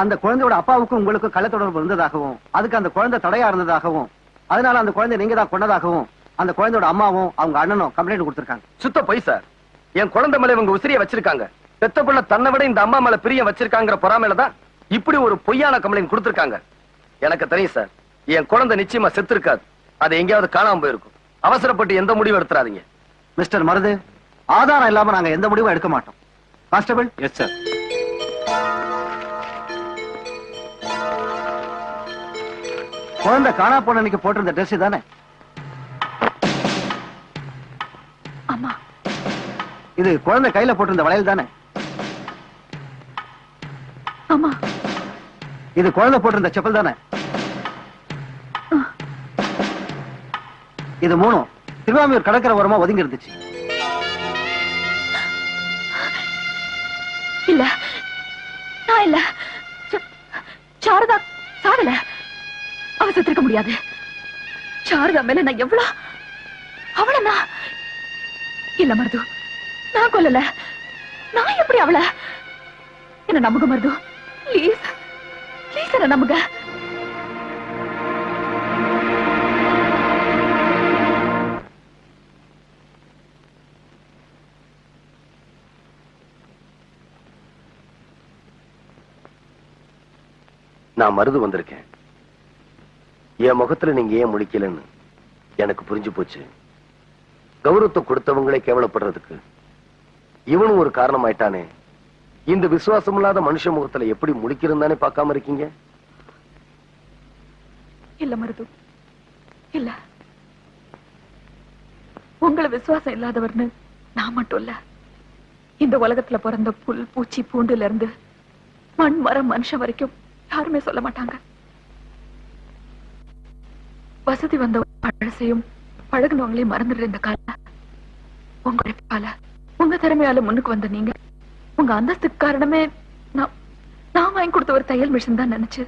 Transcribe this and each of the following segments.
அந்த குழந்தையோட அப்பாவுக்கும் உங்களுக்கும் கள்ள தொடர்பு இருந்ததாகவும் அதுக்கு அந்த குழந்தை தடையா இருந்ததாகவும் அதனால அந்த குழந்தை நீங்க தான் கொண்டதாகவும் அந்த குழந்தையோட அம்மாவும் அவங்க அண்ணனும் கம்ப்ளைண்ட் கொடுத்திருக்காங்க. சுத்த பொய் சார். என் குழந்தை மேல இவங்க உசிரிய வச்சிருக்காங்க. பெத்த பிள்ளை தன்னை விட இந்த அம்மா மேல பிரியம் வச்சிருக்காங்கிற பொறாமையில தான் இப்படி ஒரு பொய்யான கம்ப்ளைண்ட் கொடுத்திருக்காங்க. எனக்கு தெரியும் சார். என் குழந்தை நிச்சயமா செத்து இருக்காது. அது எங்கேயாவது காணாம போயிருக்கும். அவசரப்பட்டு எந்த முடிவும் எடுத்துறாதீங்க. மிஸ்டர் மருது ஆதாரம் இல்லாம நாங்க எந்த முடிவும் எடுக்க மாட்டோம். கான்ஸ்டபிள்? எஸ் சார் குழந்தை காணா போன அன்னைக்கு போட்டிருந்த ட்ரெஸ் தானே ஆமா இது குழந்தை கையில போட்டிருந்த வளையல் தானே? ஆமா இது குழந்தை போட்டிருந்த செப்பல் தானே? இது மூணும் திருவாமியூர் கடற்கரை ஓரமா ஒதுங்கி இருந்துச்சு. இல்ல. நான் இல்ல. சாரதா சாகல அவ செத்திருக்க முடியாது. சாரதா மேல நான் எவ்வளவு அவள நான் இல்ல மருது நான் கொல்லல. நான் எப்படி அவள? என்ன நம்புக மருது? ப்ளீஸ் ப்ளீஸ் என்ன நம்புக நான் மருது வந்திருக்கேன். என் முகத்துல நீங்க ஏன் முடிக்கலன்னு எனக்கு புரிஞ்சு போச்சு. கௌரவத்தை கொடுத்தவங்களே கேவலப்படுறதுக்கு இவனும் ஒரு காரணம் ஆயிட்டானே இந்த விசுவாசம் இல்லாத மனுஷ முகத்துல எப்படி முடிக்கிறந்தானே பார்க்காம இருக்கீங்க? இல்ல மருது. இல்ல. உங்களை விசுவாசம் இல்லாதவர்னு நான் மட்டும் இல்ல. இந்த உலகத்துல பிறந்த புல் பூச்சி பூண்டுல இருந்து மண் மரம் மனுஷன் வரைக்கும் யாருமே சொல்ல மாட்டாங்க. வசதி வந்த பழசையும் பழகுனவங்களையும் மறந்துடுற இந்த கால. உங்க உழைப்பால உங்க திறமையால முன்னுக்கு வந்த நீங்க. உங்க அந்தஸ்துக்கு காரணமே நான் நான் வாங்கி கொடுத்த ஒரு தையல் மிஷின் தான் நினைச்சு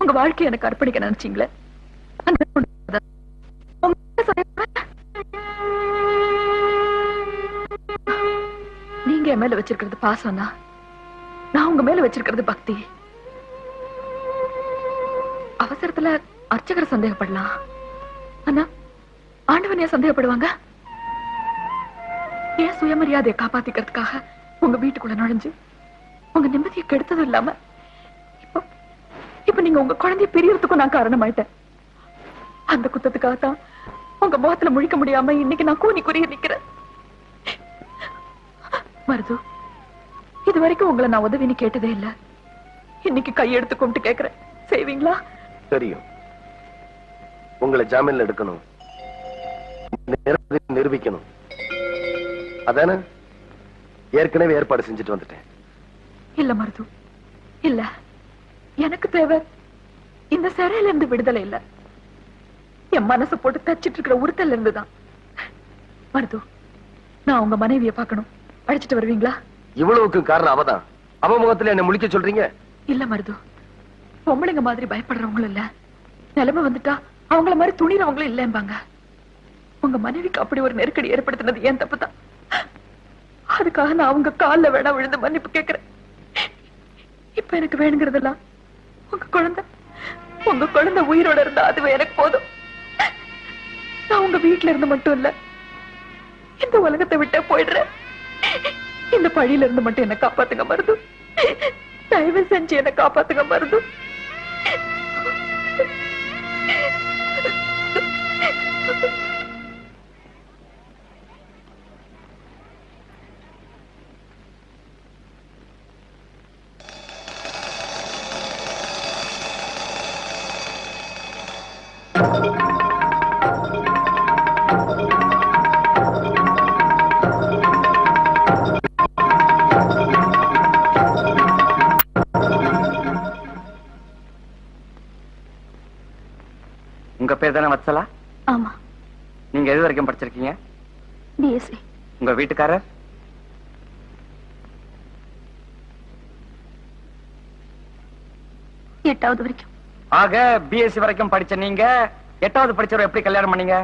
உங்க வாழ்க்கையை எனக்கு அர்ப்பணிக்க நினைச்சீங்களே? அந்த நீங்க என் மேல வச்சிருக்கிறது பாசம்னா நான் உங்க மேல வச்சிருக்கிறது பக்தி. அவசரத்துல அர்ச்சகரை சந்தேகப்படலாம். ஆனா ஆண்டவன் ஏன் சந்தேகப்படுவாங்க? ஏன் சுயமரியாதையை காப்பாத்திக்கிறதுக்காக உங்க வீட்டுக்குள்ள நுழைஞ்சு உங்க நிம்மதியை கெடுத்ததும் இல்லாம இப்போ இப்ப நீங்க உங்க குழந்தைய பிரியறதுக்கும் நான் காரணமாயிட்டேன். அந்த குத்தத்துக்காகத்தான் உங்க முகத்துல முழிக்க முடியாம இன்னைக்கு நான் கூனி குறிய நிக்கிறேன். மருது இது வரைக்கும் உங்களை நான் உதவின்னு கேட்டதே இல்ல. இன்னைக்கு கையெடுத்து கும்பிட்டு கேக்குறேன். செய்வீங்களா? தெரியும். உங்களை ஜாமீன்ல எடுக்கணும். நிரூபிக்கணும். அதானே? ஏற்கனவே ஏற்பாடு செஞ்சுட்டு வந்துட்டேன். இல்ல மருது. இல்ல. எனக்கு தேவை. இந்த சிறையில இருந்து விடுதலை இல்ல. என் மனசு போட்டு தச்சிட்டு இருக்கிற உறுத்தல்ல இருந்துதான் மருது நான் உங்க மனைவிய பார்க்கணும். அழைச்சிட்டு வருவீங்களா? இவ்வளவுக்கு காரணம் அவதான். அவ முகத்துல என்ன முழிக்க சொல்றீங்க? இல்ல மருது. பொம்பளைங்க மாதிரி பயப்படுறவங்களும் இல்ல. நிலைமை வந்துட்டா அவங்கள மாதிரி துணிறவங்களும் இல்லைம்பாங்க. உங்க மனைவிக்கு அப்படி ஒரு நெருக்கடி ஏற்படுத்தினது ஏன் தப்பு தான் அதுக்காக நான் அவங்க கால்ல வேணா விழுந்து மன்னிப்பு கேக்குறேன் இப்ப எனக்கு வேணுங்கிறதெல்லாம் உங்க குழந்தை உங்க குழந்தை உயிரோட இருந்தா அதுவே எனக்கு போதும். நான் உங்க வீட்டுல இருந்து மட்டும் இல்ல இந்த உலகத்தை விட்டே போயிடுறேன். இந்த பழியில இருந்து மட்டும் என்ன காப்பாத்துங்க மருது. தயவு செஞ்சு என்ன காப்பாத்துங்க மருது. தானே வத்சலா ஆமா. நீங்க எது வரைக்கும் படிச்சிருக்கீங்க? பிஎஸ்சி உங்க வீட்டுக்காரர்? எட்டாவது வரைக்கும். ஆக பிஎஸ்சி வரைக்கும் படிச்ச நீங்க எட்டாவது படிச்சவர் எப்படி கல்யாணம் பண்ணீங்க?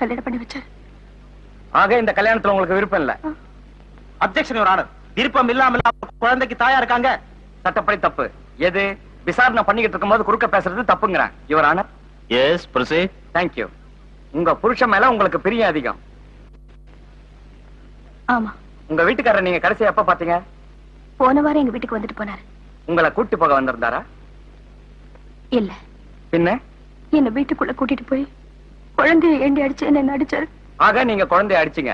கல்யாணம் பண்ணி வச்சாரு. ஆக இந்த கல்யாணத்துல உங்களுக்கு விருப்பம் இல்ல. அப்செக்ஷன் ஆனர் விருப்பம் இல்லாமல் குழந்தைக்கு தாயா இருக்காங்க? சட்டப்படி தப்பு. எது? விசாரணை பண்ணிக்கிட்டு இருக்கும்போது குறுக்க பேசுறது தப்புங்கிறேன். Your honour yes proceed thank you உங்க புருஷன் மேல உங்களுக்கு பிரியம் அதிகம். ஆமா. உங்க வீட்டுக்காரர் நீங்க கடைசியா எப்ப பாத்தீங்க போன வாரம் எங்க வீட்டுக்கு வந்துட்டு போனாரு. உங்களை கூட்டி போக வந்திருந்தாரா? இல்ல. பின்ன? என்ன வீட்டுக்குள்ள கூட்டிட்டு போய் குழந்தைய ஏண்டி அடிச்சு என்ன அடிச்சாரு? ஆக நீங்க குழந்தைய அடிச்சீங்க.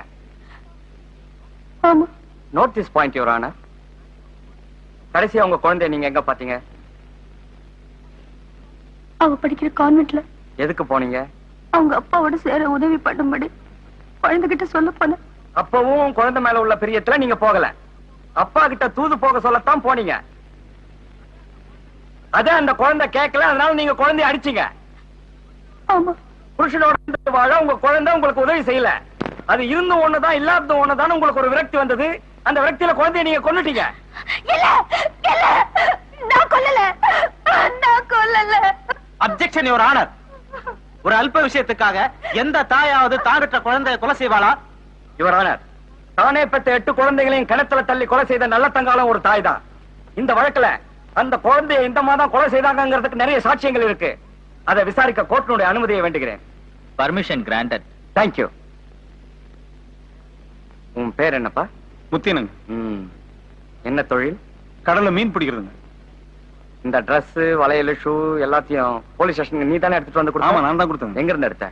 ஆமா. Note this point your honour கடைசியா உங்க குழந்தைய நீங்க எங்க பாத்தீங்க அவ படிக்கிற கான்வென்ட்ல எதுக்கு போனீங்க? அவங்க அப்பாவோட சேர உதவி பண்ணும்படி குழந்தைகிட்ட சொல்ல போனேன். அப்பவும் குழந்தை மேல உள்ள பிரியத்துல நீங்க போகல. அப்பா கிட்ட தூது போக சொல்லத்தான் போனீங்க. அதே அந்த குழந்தை கேட்கல அதனால நீங்க குழந்தைய அடிச்சீங்க. புருஷனோட இருந்து வாழ உங்க குழந்தை உங்களுக்கு உதவி செய்யல. அது இருந்தும் ஒண்ணுதான் இல்லாததும் ஒண்ணுதான் உங்களுக்கு ஒரு விரக்தி வந்தது. அந்த விரக்தியில குழந்தைய நீங்க கொன்னுட்டீங்க. இல்ல இல்ல நான் கொல்லல. நான் கொல்லல. அப்செக்ஷன் யுவர் ஆனர் ஒரு அல்ப விஷயத்துக்காக எந்த தாயாவது தான் பெற்ற குழந்தைய கொலை செய்வாளா? யுவர் ஆனர் தானே பெற்ற எட்டு குழந்தைகளையும் கிணத்துல தள்ளி கொலை செய்த நல்ல தங்காலம் ஒரு தாய் தான் இந்த வழக்குல அந்த குழந்தையை இந்த மாதம் கொலை செய்தாங்கிறதுக்கு நிறைய சாட்சியங்கள் இருக்கு. அதை விசாரிக்க கோர்ட்டினுடைய அனுமதியை வேண்டுகிறேன். பர்மிஷன் கிராண்டட் தேங்க்யூ உன் பேர் என்னப்பா? முத்தியனுங்க ம். என்ன தொழில்? கடல்ல மீன் பிடிக்கிறதுங்க. இந்த Dress வளையல் ஷூ எல்லாத்தையும் போலீஸ் ஸ்டேஷனுக்கு நீ தானே எடுத்துட்டு வந்து ஆமா கொடுத்த நான் தான் கொடுத்தேங்க எங்க இருந்து எடுத்த?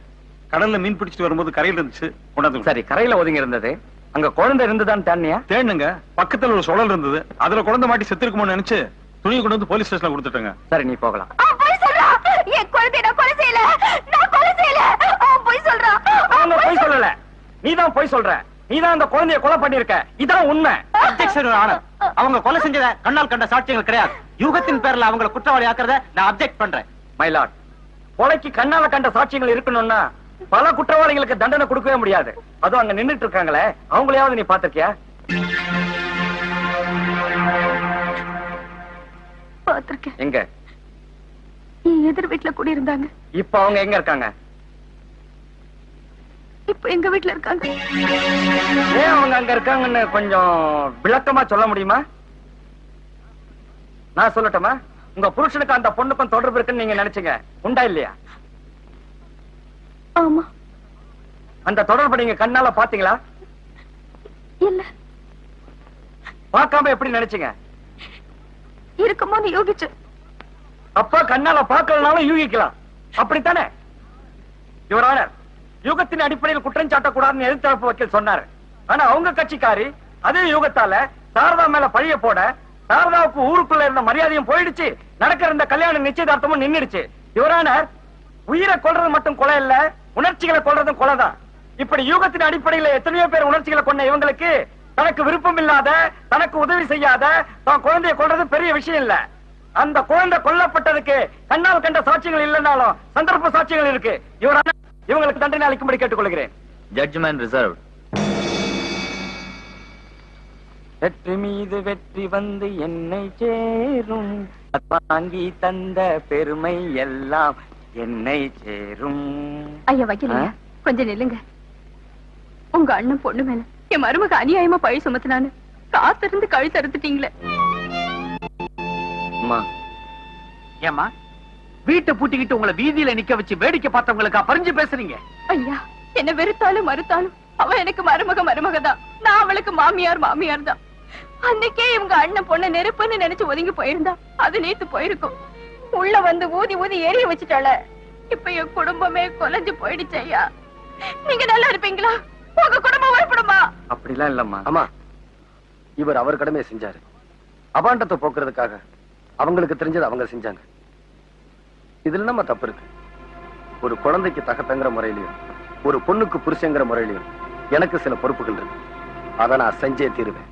கடல்ல மீன் பிடிச்சிட்டு வரும்போது கரையில இருந்துச்சு கொண்டாந்து சரி கரையில ஒதுங்கி இருந்தது. அங்க குழந்தை இருந்துதான் தானியா தேடுங்க பக்கத்துல ஒரு சுழல் இருந்தது. அதுல குழந்தை மாட்டி செத்துருக்குமோன்னு நினைச்சு துணியை கொண்டு வந்து போலீஸ் ஸ்டேஷன்ல கொடுத்துட்டேங்க. சரி நீ போகலாம். என் குழந்தைய நான் கொலை செய்யல. நான் கொலை செய்யல. அவன் போய் சொல்றான் அவங்க பொய் சொல்லல. நீதான் பொய் சொல்ற. நீதான் அந்த குழந்தைய கொலை பண்ணிருக்க இதான் உண்மை. அப்செக்ஷன் ஆனர் அவங்க கொலை செஞ்சத கண்ணால் கண்ட சாட்சியங்கள் கிடையாது. யூகத்தின் பேர்ல அவங்கள குற்றவாளி ஆக்குறத நான் அப்செக்ட் பண்றேன். மயிலாட் கொலைக்கு கண்ணால கண்ட சாட்சியங்கள் இருக்கணும்னா பல குற்றவாளிகளுக்கு தண்டனை கொடுக்கவே முடியாது. அதுவும் அங்க நின்னுட்டு இருக்காங்களே அவங்களையாவது நீ பாத்திருக்கியா பாத்திருக்கேன் எங்க? எதிர் வீட்டுல குடி இருந்தாங்க இப்ப அவங்க எங்க இருக்காங்க? இப்ப எங்க வீட்டுல இருக்காங்க? ஏன் அவங்க அங்க இருக்காங்கன்னு கொஞ்சம் விளக்கமா சொல்ல முடியுமா? நான் சொல்லட்டுமா? உங்க புருஷனுக்கு அந்த பொண்ணுக்கும் தொடர்பு இருக்குன்னு நீங்க நினைச்சீங்க. உண்டா இல்லையா? ஆமா. அந்த தொடர்பு நீங்க கண்ணால பாத்தீங்களா இல்ல. பார்க்காம எப்படி நினைச்சீங்க? இருக்குமோன்னு யோகிச்சு அப்பா கண்ணால பார்க்கலனாலும் யூகிக்கலாம். அப்படித்தானே? யுவர் ஆனர் யூகத்தின் அடிப்படையில் குற்றம் சாட்டக்கூடாதுன்னு எதிர்த்தரப்பு வக்கீல் சொன்னாரு. ஆனா அவங்க கட்சிக்காரி அதே யூகத்தால சாரதா மேல பழிய போட சாரதாவுக்கு ஊருக்குள்ள இருந்த மரியாதையும் போயிடுச்சு. நடக்கிற இந்த கல்யாண நிச்சயதார்த்தமும் நின்னுடுச்சு. யுவர் உயிரை கொள்றது மட்டும் கொலை இல்ல உணர்ச்சிகளை கொள்றதும் கொலைதான் இப்படி யூகத்தின் அடிப்படையில எத்தனையோ பேர் உணர்ச்சிகளை கொண்ட இவங்களுக்கு தனக்கு விருப்பம் இல்லாத தனக்கு உதவி செய்யாத தான் குழந்தையை கொள்றது பெரிய விஷயம் இல்ல. அந்த குழந்தை கொல்லப்பட்டதுக்கு கண்ணால் கண்ட சாட்சியங்கள் இல்லைனாலும் சந்தர்ப்ப சாட்சியங்கள் இருக்கு. இவரான இவங்களுக்கு தண்டனை அளிக்கும்படி கேட்டுக்கொள்கிறேன். ஜட்ஜ்மெண்ட் ரிசர்வ் வெற்றி மீது வெற்றி வந்து என்னை சேரும். வாங்கி தந்த பெருமை எல்லாம் என்னை சேரும். ஐயா வைக்கலையா? கொஞ்சம் நில்லுங்க. உங்க அண்ணன் பொண்ணு மேல என் மருமக அநியாயமா பழி சுமத்தினான்னு காத்திருந்து கழுத்து அறுத்துட்டீங்களே அம்மா. ஏமா வீட்டை பூட்டிக்கிட்டு உங்களை வீதியில நிக்க வச்சு வேடிக்கை பார்த்தவங்களுக்கு பறிஞ்சு பேசுறீங்க? ஐயா என்ன வெறுத்தாலும் மறுத்தாலும் அவ எனக்கு மருமக மருமக தான். நான் அவளுக்கு மாமியார் மாமியார் தான். அன்னைக்கே இவங்க அண்ணன் பொண்ணு நெருப்புன்னு நினைச்சு ஒதுங்கி போயிருந்தா அது நேத்து போயிருக்கும். உள்ள வந்து ஊதி ஊதி எரிய வச்சுட்டாள. இப்ப என் குடும்பமே கொலைஞ்சு போயிடுச்சு ஐயா. நீங்க நல்லா இருப்பீங்களா? உங்க குடும்பம் உருப்படுமா அப்படிலாம் இல்லம்மா. ஆமா இவர் அவர் கடமையை செஞ்சாரு. அபாண்டத்தை போக்குறதுக்காக அவங்களுக்கு தெரிஞ்சது அவங்க செஞ்சாங்க. இதுல நம்ம தப்பு இருக்கு. ஒரு குழந்தைக்கு தகப்பங்கிற முறையிலையும் ஒரு பொண்ணுக்கு புருஷங்கிற முறையிலையும் எனக்கு சில பொறுப்புகள் இருக்கு. அதை நான் செஞ்சே தீருவேன்.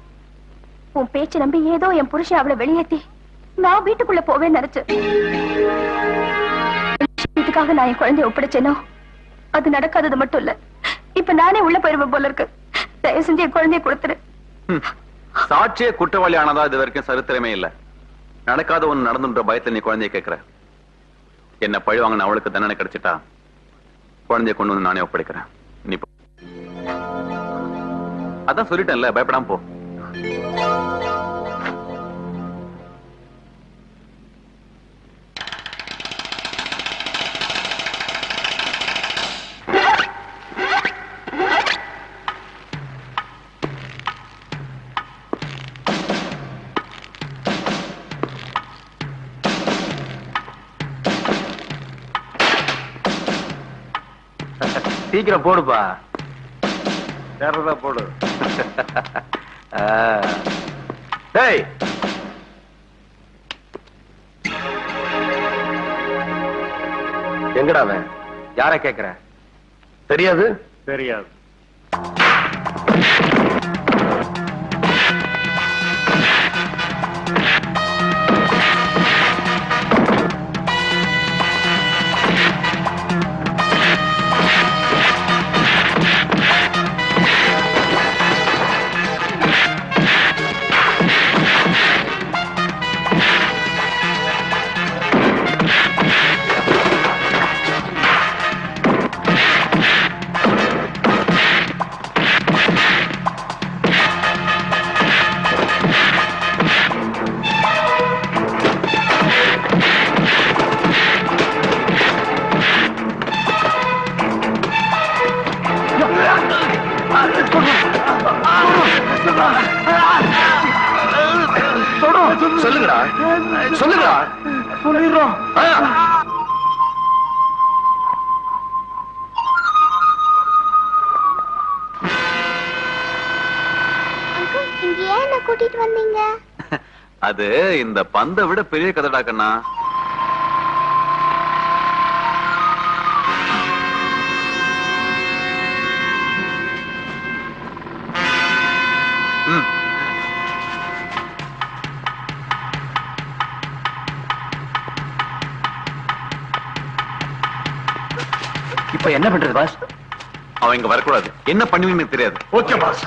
உன் பேச்சு நம்பி ஏதோ என் புருஷன் அவளை வெளியேத்தி நான் வீட்டுக்குள்ள போவேன் நினைச்சு. வீட்டுக்காக நான் என் குழந்தைய ஒப்படைச்சேனோ? அது நடக்காதது மட்டும் இல்ல. இப்ப நானே உள்ள போயிருவேன் போல இருக்கு. தயவு செஞ்சு என் குழந்தைய கொடுத்துரு. சாட்சியே குற்றவாளி ஆனதா இது வரைக்கும் சரித்திரமே இல்ல. நடக்காத ஒண்ணு நடந்துன்ற பயத்துல நீ குழந்தைய கேக்குற. என்ன பழி வாங்கின அவளுக்கு தண்டனை கிடைச்சிட்டா? குழந்தைய கொண்டு வந்து நானே ஒப்படைக்கிறேன். நீ அதான் சொல்லிட்டேன்ல பயப்படாம போ. சீக்கிரம் போடுப்பா. சேர்றதா போடு. டேய். எங்கடா அவன்? யார கேக்குற? தெரியாது? தெரியாது. இங்க ஏன் என்ன கூட்டிட்டு வந்தீங்க? அது இந்த பந்தை விட பெரிய கதைடா கண்ணா. இப்ப என்ன பண்றது பாஸ்? அவன் இங்க வரக்கூடாது. என்ன பண்ணுவீங்கன்னு தெரியாது. Okay boss.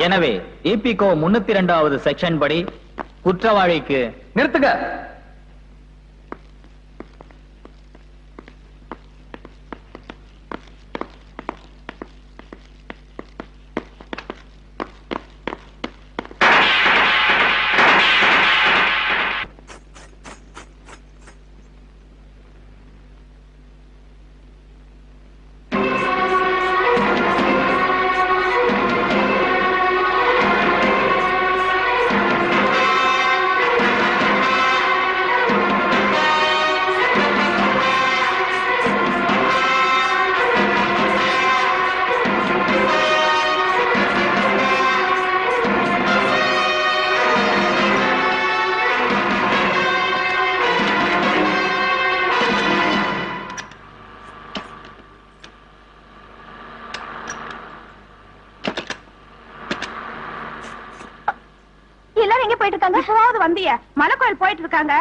எனவே இபிகோ முன்னூத்தி இரண்டாவது செக்ஷன் படி குற்றவாளிக்கு நிறுத்துங்க மலைக்கோயில் போயிட்டு இருக்காங்க.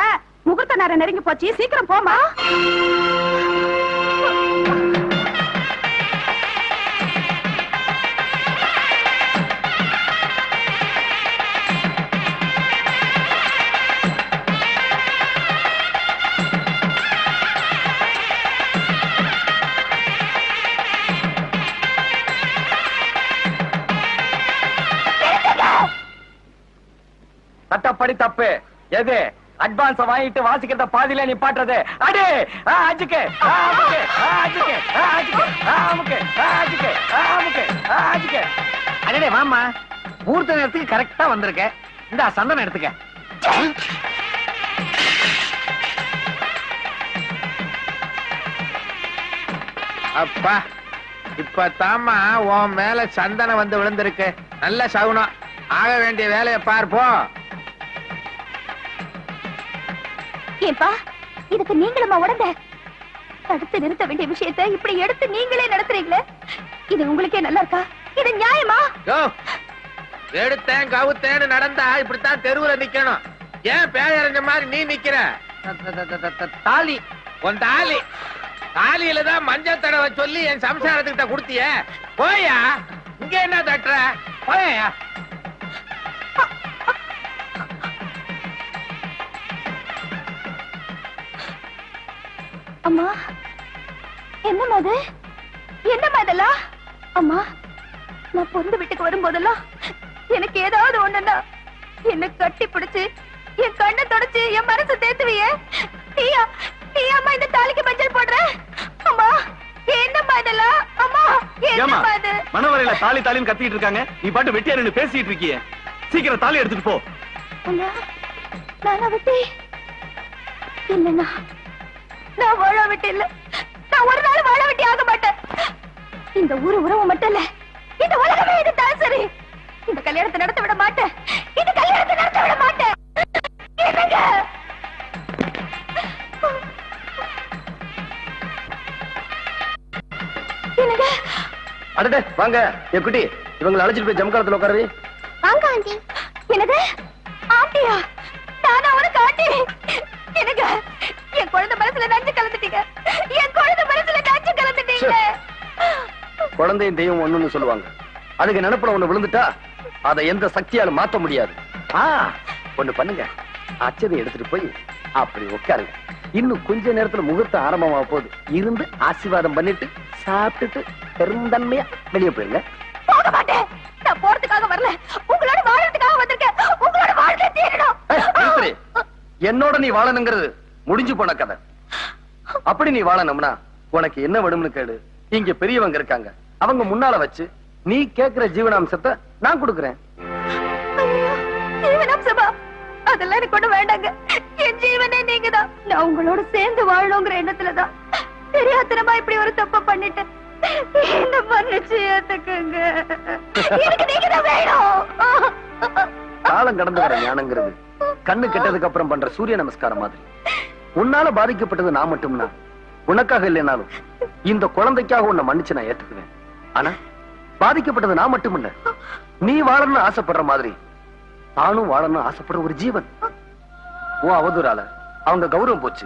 முகூர்த்த நேரம் நெருங்கி போச்சு. சீக்கிரம் போமா சட்டப்படி தப்பு. எது? அட்வான்ஸ் வாங்கிட்டு வாசிக்கிறத பாதியில நீ பாட்டுறது அடி! ஆ, அஜிக்கு! ஆ, அமுக்கு! ஆ, அஜிக்கு! ஆ, அஜிக்கு! அடடே வாமா முகூர்த்த நேரத்துக்கு கரெக்டா வந்திருக்க. இந்த சந்தனம் எடுத்துக்க. அப்பா இப்ப தாமா உன் மேல சந்தனம் வந்து விழுந்திருக்கு. நல்ல சகுனம். ஆக வேண்டிய வேலையை பார்ப்போம் ஏன்பா? இதுக்கு நீங்களுமா உடந்த தடுத்து நிறுத்த வேண்டிய விஷயத்தை இப்படி எடுத்து நீங்களே நடத்துறீங்களே? இது உங்களுக்கே நல்லா இருக்கா? இது நியாயமா? யோ எடுத்தேன் கவுத்தேன்னு நடந்தா இப்படித்தான் தெருவுல நிக்கணும். ஏன் பேயறிஞ்ச மாதிரி நீ நிக்கிற? தாலி. உன் தாலி. தாலியில தான் மஞ்சள் தடவை சொல்லி என் சம்சாரத்துக்கிட்ட கொடுத்திய. போயா? இங்க என்ன தட்டுற? போயா அம்மா. என்னம்மா அது? என்னம்மா இதெல்லாம்? அம்மா நான் பொண்ணு வீட்டுக்கு வரும்போதெல்லாம் எனக்கு ஏதாவது ஒண்ணுன்னா என்ன கட்டி பிடிச்சு என் கண்ணை தொடச்சு என் மனசு தேத்துவியே. நீயா நீயாம்மா இந்த தாலிக்கு மஞ்சள் போடுற? அம்மா என்னம்மா இதெல்லாம்? அம்மா என்னம்மா இது மனவரையில தாலி தாலின்னு கத்திட்டு இருக்காங்க. நீ பாட்டு வெட்டியா நின்னு பேசிட்டு இருக்கியே. சீக்கிரம் தாலி எடுத்துட்டு போ. அண்ணா நானா விட்டு. இல்லண்ணா நான் வாழ விட்டு இல்ல. நான் ஒரு நாள் வாழ விட்டு ஆக மாட்டேன். இந்த ஊரு உறவு மட்டும் இல்ல இந்த உலகமே இதுதான் சரி. இந்த கல்யாணத்தை நடத்த விட மாட்டேன். இந்த கல்யாணத்தை நடத்த விட மாட்டேன். வாங்க. என் குட்டி இவங்களை அழைச்சிட்டு போய் ஜம்காலத்துல உட்காரு வாங்க ஆண்டி. குழந்தையும் தெய்வம் ஒண்ணுன்னு சொல்லுவாங்க. அதுக்கு நினைப்புல ஒண்ணு விழுந்துட்டா அதை எந்த சக்தியால மாத்த முடியாது. ஒண்ணு பண்ணுங்க. அச்சதை எடுத்துட்டு போய் அப்படி உட்காருங்க. இன்னும் கொஞ்ச நேரத்துல முகூர்த்தம் ஆரம்பமாக போகுது. இருந்து ஆசீர்வாதம் பண்ணிட்டு சாப்பிட்டுட்டு பெருந்தன்மையா வெளியே போயிருங்க. போக மாட்டேன். நான் போறதுக்காக வரல. உங்களோட வாழறதுக்காக வந்திருக்கேன். உங்களோட வாழ்க்கை தீரணும். என்னோட நீ வாழணுங்கிறது முடிஞ்சு போன கதை. அப்படி நீ வாழணும்னா உனக்கு என்ன வேணும்னு கேளு. இங்க பெரியவங்க இருக்காங்க. அவங்க முன்னால வச்சு நீ கேக்குற ஜீவனாம்சத்தை நான் கொடுக்கறேன். அதெல்லாம் எனக்கு ஒண்ணு வேண்டாங்க. என் ஜீவனே நான் உங்களோட சேர்ந்து வாழணுங்கிற எண்ணத்துலதான். தெரியாத்தனமா இப்படி ஒரு தப்ப பண்ணிட்டேன். என்ன மன்னிச்சு ஏத்துக்குங்க. எனக்கு நீங்கதான் வேணும். காலம் கடந்து வர ஞானங்கிறது. கண்ணு கெட்டதுக்கு அப்புறம் பண்ற சூரிய நமஸ்காரம் மாதிரி. உன்னால பாதிக்கப்பட்டது நான் மட்டும்னா உனக்காக இல்லைனாலும் இந்த குழந்தைக்காக உன்னை மன்னிச்சு நான் ஏத்துக்குவேன். ஆனா பாதிக்கப்பட்டது நான் மட்டும் இல்ல நீ வாழணும்னு ஆசைப்படுற மாதிரி நானும் வாழணும்னு ஆசைப்படுற ஒரு ஜீவன். உன் அவதூறால அவங்க கௌரவம் போச்சு.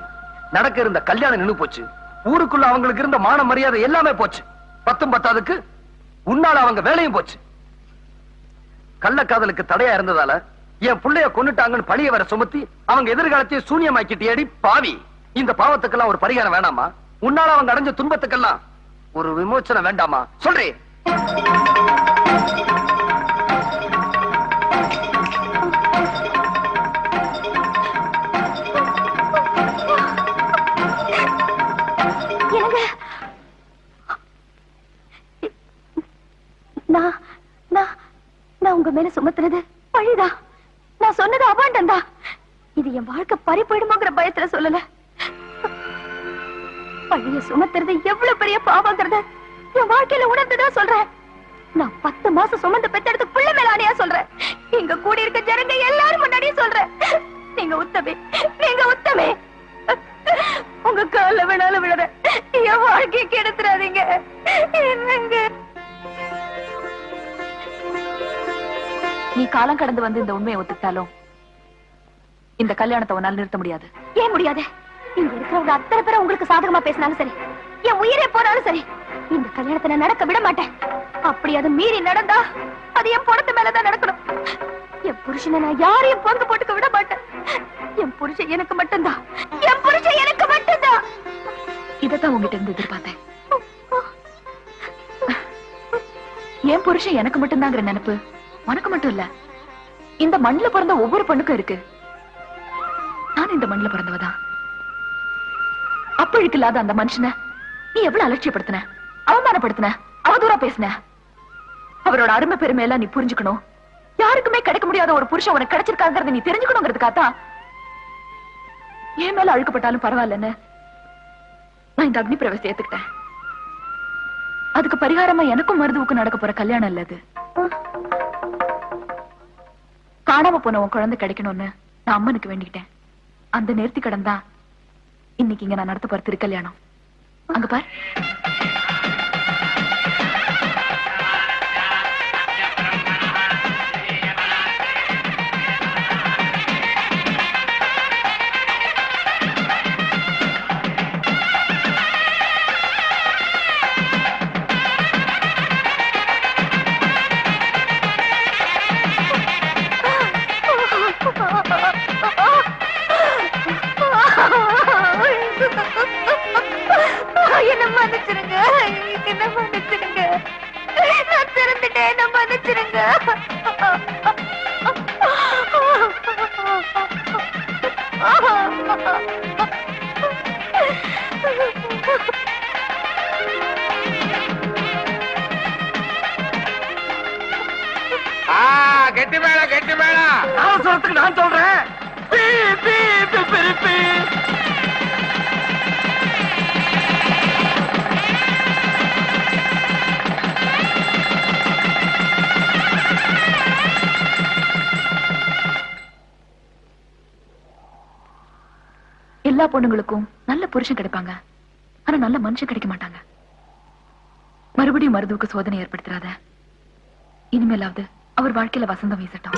நடக்க இருந்த கல்யாணம் நின்று போச்சு. ஊருக்குள்ள அவங்களுக்கு இருந்த மான மரியாதை எல்லாமே போச்சு. பத்தும் பத்தாதுக்கு உன்னால அவங்க வேலையும் போச்சு. கள்ளக்காதலுக்கு தடையா இருந்ததால என் புள்ளைய கொன்னுட்டாங்கன்னு பழிய வர சுமத்தி அவங்க எதிர்காலத்தையே சூனியமாக்கிட்டியடி பாவி. இந்த பாவத்துக்கெல்லாம் ஒரு பரிகாரம் வேணாமா? உன்னால அவங்க அடைஞ்ச துன்பத்துக்கெல்லாம் ஒரு விமோச்சனம் வேண்டாமா? சொல்றேன் நான் நான் நான் உங்க மேல சுமத்துறது பழிதான். நான் சொன்னது அபாண்டம் தான் இது என் வாழ்க்கை பறி போயிடுமோங்கிற பயத்துல சொல்லல. பழிய சுமத்துறது எவ்வளவு பெரிய பாவங்கிறத? என் வாழ்க்கையில உணர்ந்துதான் சொல்றேன். நான் பத்து மாசம் சுமந்து பெத்தெடுத்து பிள்ளை மேலானையா சொல்றேன். இங்க கூடி இருக்க ஜனங்க எல்லாரும் முன்னாடியும் சொல்றேன். நீங்க உத்தமே நீங்க உத்தமே. உங்க கால வேணாலும் விடுற என் வாழ்க்கையை கெடுத்துறாதீங்க. என்னங்க? நீ காலம் கடந்து வந்து இந்த உண்மையை ஒத்துக்கிட்டாலும் இந்த கல்யாணத்தை உன்னால் நிறுத்த முடியாது. ஏன் முடியாது? இங்க இருக்கிறவங்க அத்தனை பேரும் உங்களுக்கு சாதகமா பேசினாலும் சரி என் உயிரே போனாலும் சரி இந்த கல்யாணத்தை நான் நடக்க விட மாட்டேன். அப்படி அது மீறி நடந்தா அது என் பணத்து மேலதான் நடக்கணும். என் புருஷனை நான் யாரையும் பங்கு போட்டுக்க விட மாட்டேன். என் புருஷன் எனக்கு மட்டும்தான். என் புருஷன் எனக்கு மட்டும்தான். இதைத்தான் உங்ககிட்ட இருந்து எதிர்பார்த்தேன். என் புருஷன் எனக்கு மட்டும்தாங்கிற நினைப்பு உனக்கு மட்டும் இல்ல. இந்த மண்ணுல பிறந்த ஒவ்வொரு பொண்ணுக்கும் இருக்கு. நான் இந்த மண்ணுல பிறந்தவதான். அப்பழுக்கு இல்லாத அந்த மனுஷன நீ எவ்வளவு அலட்சியப்படுத்தின? அவமானப்படுத்தின? அவதூறா பேசின? அவரோட அருமை பெருமை எல்லாம் நீ புரிஞ்சுக்கணும். யாருக்குமே கிடைக்க முடியாத ஒரு புருஷன் உனக்கு கிடைச்சிருக்காங்கிறத நீ தெரிஞ்சுக்கணுங்கிறதுக்காகத்தான் என் மேல அழுக்கப்பட்டாலும் பரவாயில்லன்னு நான் இந்த அக்னி பிரவேசத்தை ஏத்துக்கிட்டேன். அதுக்கு பரிகாரமா எனக்கும் மருதுவுக்கு நடக்க போற கல்யாணம் இல்ல அது. காணாம போன உன் குழந்தை கிடைக்கணும்னு நான் அம்மனுக்கு வேண்டிக்கிட்டேன். அந்த நேர்த்தி கடன் தான் இன்னைக்கு இங்க நான் நடத்த போற திருக்கல்யாணம். அங்க பார். எல்லா பொண்ணுங்களுக்கும் நல்ல புருஷன் கிடைப்பாங்க. ஆனா நல்ல மனுஷன் கிடைக்க மாட்டாங்க. மறுபடியும் மருதுவுக்கு சோதனை ஏற்படுத்துறாத. இனிமேலாவது அவர் வாழ்க்கையில வசந்தம் வீசட்டும்.